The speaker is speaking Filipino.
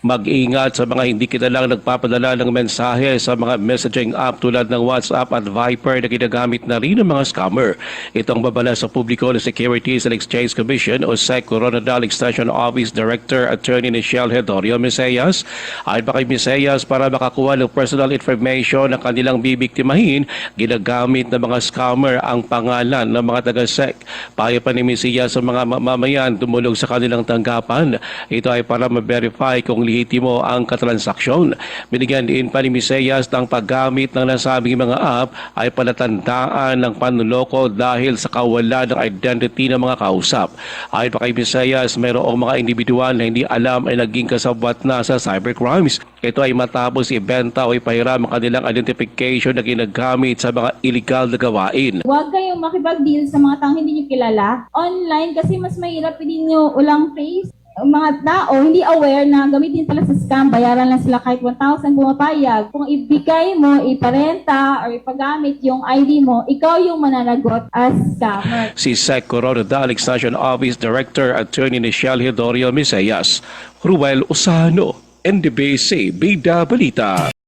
Mag-ingat sa mga hindi kilalang nagpapadala ng mensahe sa mga messaging app tulad ng WhatsApp at Viper na ginagamit na rin ng mga scammer. Itong babala sa publiko ng Securities and Exchange Commission o SEC Coronadal Extension Office Director Attorney Michelle Hedorio Meseyas. Ayon pa kay Meseyas para makakuha ng personal information na kanilang bibiktimahin, ginagamit ng mga scammer ang pangalan ng mga taga-SEC. Payo pa ni Meseyas sa mga mamamayan tumulong sa kanilang tanggapan. Ito ay para ma-verify kung lehitimo ang katransaksyon. Binigyan din pa ni Miseyas ng paggamit ng nasabing mga app ay palatandaan ng panloloko dahil sa kawalan ng identity ng mga kausap. Ayon pa kay Miseyas, mayroong mga individual na hindi alam ay naging kasabwat na sa cybercrimes. Ito ay matapos ibenta o ipahiram ang kanilang identification na ginagamit sa mga illegal na gawain. Huwag kayong makipag-deal sa mga taong hindi nyo kilala online kasi mas mahirap hindi nyo ulang face. Mga tao hindi aware na gamitin pala sa scam, bayaran lang sila kahit 1,000 pumapayag. Kung ibigay mo, iparenta, or ipagamit yung ID mo, ikaw yung mananagot as scammer. si SEC Coronadal Extension Office Director Attorney Michelle Hidorio Miseyas, Ruel Osano, NDBC Bida Balita.